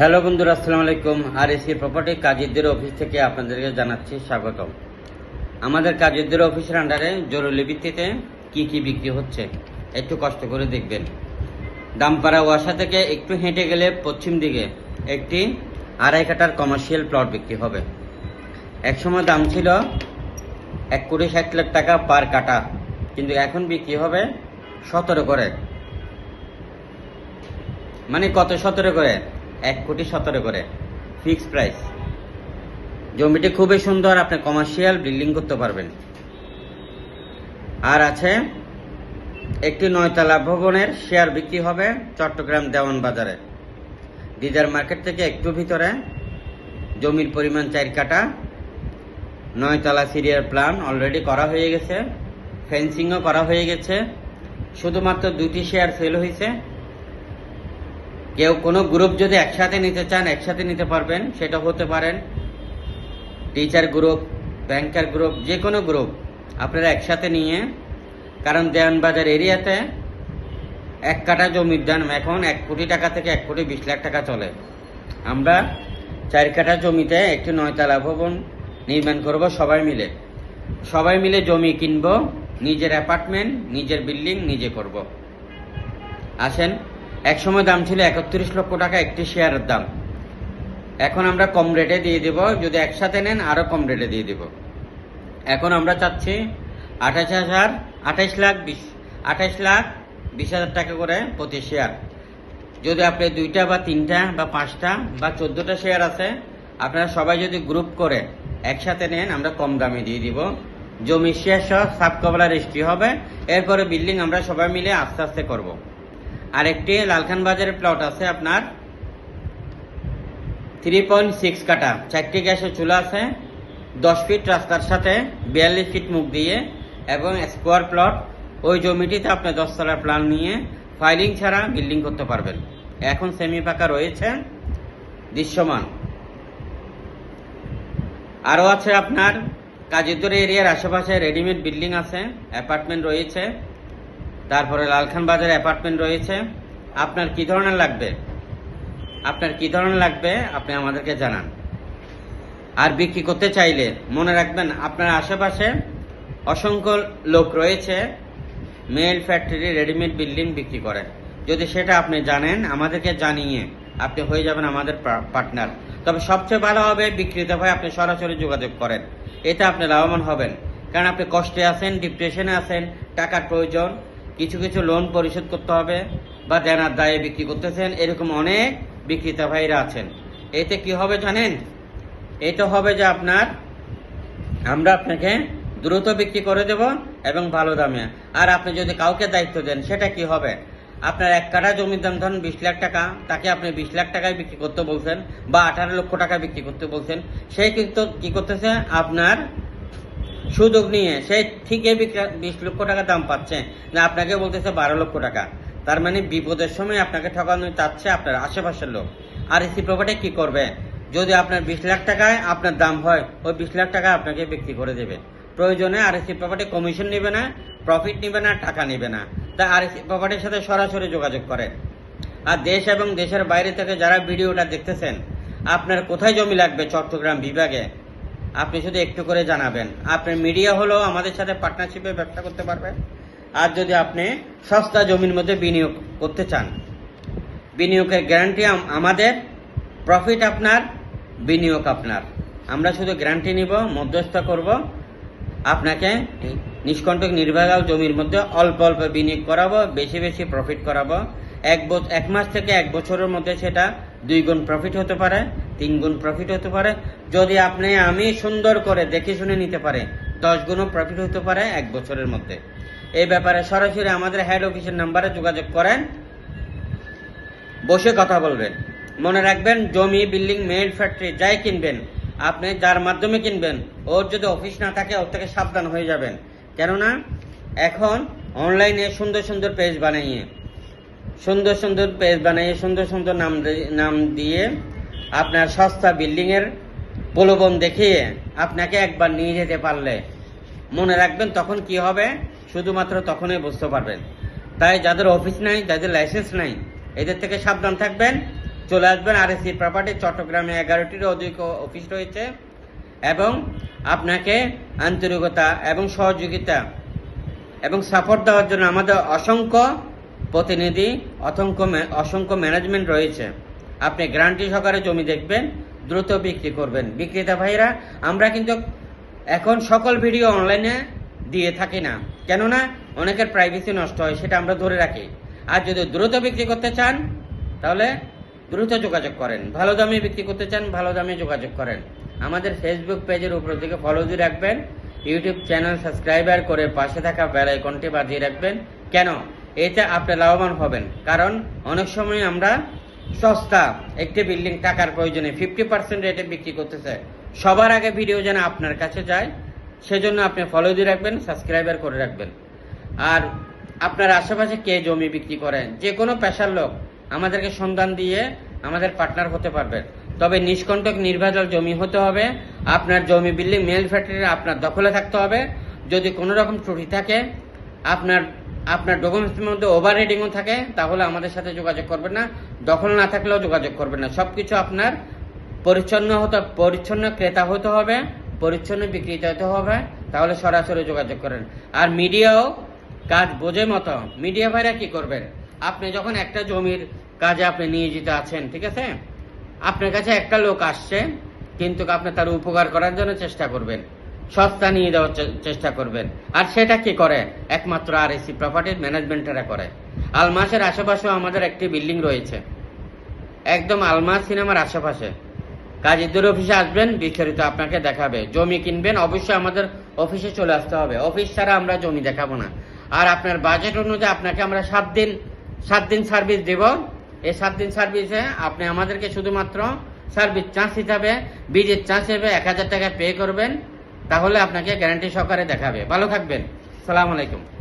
Hello বন্ধুরা, আসসালামু আলাইকুম। আর এসি প্রপার্টি কাজীদের অফিস থেকে আপনাদেরকে জানাচ্ছি স্বাগতম। আমাদের কাজীদের অফিসের আন্ডারে জরুরি ভিত্তিতে কি কি বিক্রি হচ্ছে, একটু কষ্ট করে দেখবেন। দামপাড়া ওয়াসা থেকে একটু হেঁটে গেলে পশ্চিম দিকে একটি আড়াই কাটার কমার্শিয়াল প্লট বিক্রি হবে। একসময় দাম ছিল এক কোটি ষাট লাখ টাকা পার কাটা কিন্তু এখন বিক্রি হবে সতেরো করে। মানে কত সতেরো করে? এক কোটি সতেরো করে। Fix price. জমিটি খুবই সুন্দর, আপনি কমার্শিয়াল বিল্ডিং করতে পারবেন। আর আছে একটি নয়তলা ভবনের শেয়ার বিক্রি হবে চট্টগ্রাম দেওয়ান বাজারে। দিদার মার্কেট থেকে একটু ভিতরে জমির পরিমাণ চার কাটা নয়তলা সিরিয়ার প্ল্যান অলরেডি করা হয়ে গেছে। ফেন্সিংও করা হয়ে গেছে। শুধুমাত্র দুটি শেয়ার সেল হয়েছে। কেউ কোনো গ্রুপ যদি একসাথে নিতে চান, একসাথে নিতে পারবেন, সেটা হতে পারেন টিচার গ্রুপ ব্যাংকার গ্রুপ যে কোনো গ্রুপ আপনারা একসাথে নিয়ে, কারণ দেওয়ানবাজার এরিয়াতে এক কাটা জমির দাম এখন এক কোটি টাকা থেকে এক কোটি বিশ লাখ টাকা চলে। আমরা চার কাটা জমিতে একটি নয়তলা ভবন নির্মাণ করব সবাই মিলে। সবাই মিলে জমি কিনব, নিজের অ্যাপার্টমেন্ট নিজের বিল্ডিং নিজে করব। আসেন। এক সময় দাম ছিল একত্রিশ লক্ষ টাকা একটি শেয়ারের দাম। এখন আমরা কম রেটে দিয়ে দেব, যদি একসাথে নেন আরও কম রেটে দিয়ে দেব। এখন আমরা চাচ্ছি আঠাশ হাজার, আঠাশ লাখ বিশ, আঠাশ লাখ বিশ হাজার টাকা করে প্রতি শেয়ার। যদি আপনি দুইটা বা তিনটা বা পাঁচটা বা চোদ্দোটা শেয়ার আছে, আপনারা সবাই যদি গ্রুপ করে একসাথে নেন, আমরা কম দামে দিয়ে দিব। জমি শেয়ার সহ সাব কবলা রেজিস্ট্রি হবে। এরপরে বিল্ডিং আমরা সবাই মিলে আস্তে আস্তে করব। আর একটি লালখান বাজারের প্লট আছে আপনার থ্রি পয়েন্ট সিক্স কাটা। চারটি গ্যাসের চুলা আছে, দশ ফিট রাস্তার সাথে, বিয়াল্লিশ ফিট মুখ দিয়ে, এবং স্কোয়ার প্লট ওই জমিটিতে আপনি দশতলার প্ল্যান নিয়ে ফাইলিং ছাড়া বিল্ডিং করতে পারবেন। এখন সেমি পাকা রয়েছে, দৃশ্যমান। আরও আছে আপনার কাজীদুর এরিয়ার আশেপাশে রেডিমেড বিল্ডিং আছে অ্যাপার্টমেন্ট রয়েছে তারপরে লালখান বাজার অ্যাপার্টমেন্ট রয়েছে। আপনার কি ধরনের লাগবে? আপনার কি ধরনের লাগবে? আপনি আমাদেরকে জানান। আর বিক্রি করতে চাইলে মনে রাখবেন, আপনার আশেপাশে অসংখ্য লোক রয়েছে মেল ফ্যাক্টরি রেডিমেড বিল্ডিং বিক্রি করে। যদি সেটা আপনি জানেন, আমাদেরকে জানিয়ে আপনি হয়ে যাবেন আমাদের পার্টনার তবে সবচেয়ে ভালো হবে বিক্রেতা ভাই, আপনি সরাসরি যোগাযোগ করেন। এতে আপনি লাভবান হবেন। কারণ আপনি কষ্টে আছেন ডিপ্রেশনে আছেন, টাকার প্রয়োজন কিছু কিছু লোন পরিশোধ করতে হবে বা দেনার দায়ে বিক্রি করতেছেন, এরকম অনেক বিক্রেতা ভাইরা আছেন। এতে কি হবে জানেন? এটা হবে যে আপনার, আমরা আপনাকে দ্রুত বিক্রি করে দেব এবং ভালো দামে। আর আপনি যদি কাউকে দায়িত্ব দেন, সেটা কি হবে? আপনার এক কাঠা জমির দাম, ধরুন বিশ লাখ টাকা, তাকে আপনি বিশ লাখ টাকায় বিক্রি করতে বলছেন বা আঠারো লক্ষ টাকা বিক্রি করতে বলছেন, সে কিন্তু কি করতেছে? আপনার সুযোগ নিয়ে সে ঠিকই বিশ লক্ষ টাকা দাম পাচ্ছে। না, আপনাকে বলতেছে বারো লক্ষ টাকা। তার মানে বিপদের সময় আপনাকে ঠকানো চাচ্ছে আপনার আশেপাশের লোক। আর এসি প্রপার্টি কি করবে? যদি আপনার বিশ লাখ টাকায় আপনার দাম হয়, ওই বিশ লাখ টাকা আপনাকে বিক্রি করে দেবে। প্রয়োজনে আর এসি প্রপার্টি কমিশন নেবে না প্রফিট নেবে না, টাকা নেবে না। তাই আর এসি প্রপার্টির সাথে সরাসরি যোগাযোগ করে। আর দেশ এবং দেশের বাইরে থেকে যারা ভিডিওটা দেখতেছেন, আপনার কোথায় জমি লাগবে চট্টগ্রাম বিভাগে? আপনি শুধু একটু করে জানাবেন। আপনার মিডিয়া হলেও আমাদের সাথে পার্টনারশিপে ব্যবসা করতে পারবেন আর যদি আপনি সস্তা জমির মধ্যে বিনিয়োগ করতে চান, বিনিয়োগের গ্যারান্টি আমাদের প্রফিট আপনার, বিনিয়োগ আপনার। আমরা শুধু গ্যারান্টি নিব, মধ্যস্থ করব। আপনাকে নিষ্কণ্টক নির্বাগাল জমির মধ্যে অল্প অল্প বিনিয়োগ করাবো, বেশি বেশি প্রফিট করাবো। এক এক মাস থেকে এক বছরের মধ্যে সেটা দুই গুণ প্রফিট হতে পারে। তিন গুণ প্রফিট হতে পারে। যদি আপনি আমি সুন্দর করে দেখে শুনে নিতে পারে দশ গুণও প্রফিট হতে পারে এক বছরের মধ্যে। এই ব্যাপারে সরাসরি আমাদের হেড অফিসের নাম্বারে যোগাযোগ করেন। বসে কথা বলবেন। মনে রাখবেন, জমি বিল্ডিং মেল ফ্যাক্টরি যাই কিনবেন, আপনি যার মাধ্যমে কিনবেন, ওর যদি অফিস না থাকে, ওর থেকে সাবধান হয়ে যাবেন। কেননা, এখন অনলাইনে সুন্দর সুন্দর পেজ বানিয়ে, সুন্দর সুন্দর পেজ বানিয়ে, সুন্দর সুন্দর নাম নাম দিয়ে আপনার সস্তা বিল্ডিংয়ের প্রলোভন দেখিয়ে আপনাকে একবার নিয়ে যেতে পারলে। মনে রাখবেন তখন কি হবে? শুধুমাত্র তখনই বুঝতে পারবেন। তাই যাদের অফিস নাই, যাদের লাইসেন্স নাই, এদের থেকে সাবধান থাকবেন। চলে আসবেন আর এসি প্রপার্টি চট্টগ্রামে এগারোটির অধিক অফিস রয়েছে এবং আপনাকে আন্তরিকতা এবং সহযোগিতা এবং সাপোর্ট দেওয়ার জন্য আমাদের অসংখ্য প্রতিনিধি, অসংখ্য অসংখ্য ম্যানেজমেন্ট রয়েছে। আপনি গ্যারান্টি সহকারে জমি দেখবেন, দ্রুত বিক্রি করবেন। বিক্রেতা ভাইরা আমরা কিন্তু এখন সকল ভিডিও অনলাইনে দিয়ে থাকি না। কেননা অনেকের প্রাইভেসি নষ্ট হয়, সেটা আমরা ধরে রাখি। আর যদি দ্রুত বিক্রি করতে চান, তাহলে দ্রুত যোগাযোগ করেন। ভালো দামে বিক্রি করতে চান, ভালো দামে যোগাযোগ করেন। আমাদের ফেসবুক পেজের উপর থেকে ফলো দিয়ে রাখবেন। ইউটিউব চ্যানেল সাবস্ক্রাইবার করে পাশে থাকা বেল আইকনটি বাজিয়ে রাখবেন। কেন? এতে আপনি লাভবান হবেন। কারণ অনেক সময় আমরা সস্তা, একটি বিল্ডিং টাকার প্রয়োজনে ফিফটি পার্সেন্ট রেটে বিক্রি করতেছে। সবার আগে ভিডিও যেন আপনার কাছে যায়, সেজন্য আপনি ফলো দিয়ে রাখবেন সাবস্ক্রাইবার করে রাখবেন। আর আপনার আশেপাশে কে জমি বিক্রি করেন যে কোনো পেশার লোক আমাদেরকে সন্ধান দিয়ে আমাদের পার্টনার হতে পারবেন তবে নিষ্কণ্টক নির্ভেজাল জমি হতে হবে, আপনার জমি বিল্ডিং মেল ফ্যাক্টরি আপনার দখলে থাকতে হবে। যদি কোনো রকম ত্রুটি থাকে, আপনার আপনার ডকুমেন্টসের মধ্যে ওভার রেডিংও থাকে, তাহলে আমাদের সাথে যোগাযোগ করবেন না। দখল না থাকলেও যোগাযোগ করবেন না। সব কিছু আপনার পরিচ্ছন্ন হতে, পরিচ্ছন্ন ক্রেতা হতে হবে, পরিচ্ছন্ন বিক্রেতা হতে হবে, তাহলে সরাসরি যোগাযোগ করেন। আর মিডিয়াও কাজ বোঝে মতো। মিডিয়া ভাইরা কি করবেন আপনি যখন একটা জমির কাজে আপনি নিয়োজিত আছেন, ঠিক আছে? আপনার কাছে একটা লোক আসছে, কিন্তু আপনি তার উপকার করার জন্য চেষ্টা করবেন। সস্তা নিয়ে দেওয়ার চেষ্টা করবেন। আর সেটা কি করে? একমাত্র আর এসি প্রপার্টির ম্যানেজমেন্টেরা করে। আলমাসের আশেপাশেও আমাদের একটি বিল্ডিং রয়েছে। একদম আলমাস সিনেমার আশেপাশে। কাজীদের অফিসে আসবেন, বিস্তারিত আপনাকে দেখাবে। জমি কিনবেন, অবশ্যই আমাদের অফিসে চলে আসতে হবে। অফিস ছাড়া আমরা জমি দেখাবো না। আর আপনার বাজেট অনুযায়ী আপনাকে আমরা সাত দিন সাত দিন সার্ভিস দেব। এই সাত দিন সার্ভিসে আপনি আমাদেরকে শুধুমাত্র সার্ভিস চার্জ হিসাবে বিজের চার্জ হিসাবে এক হাজার টাকা পে করবেন। তাহলে আপনাকে গ্যারান্টি সহকারে দেখাবে। ভালো থাকবেন। সালাম আলাইকুম।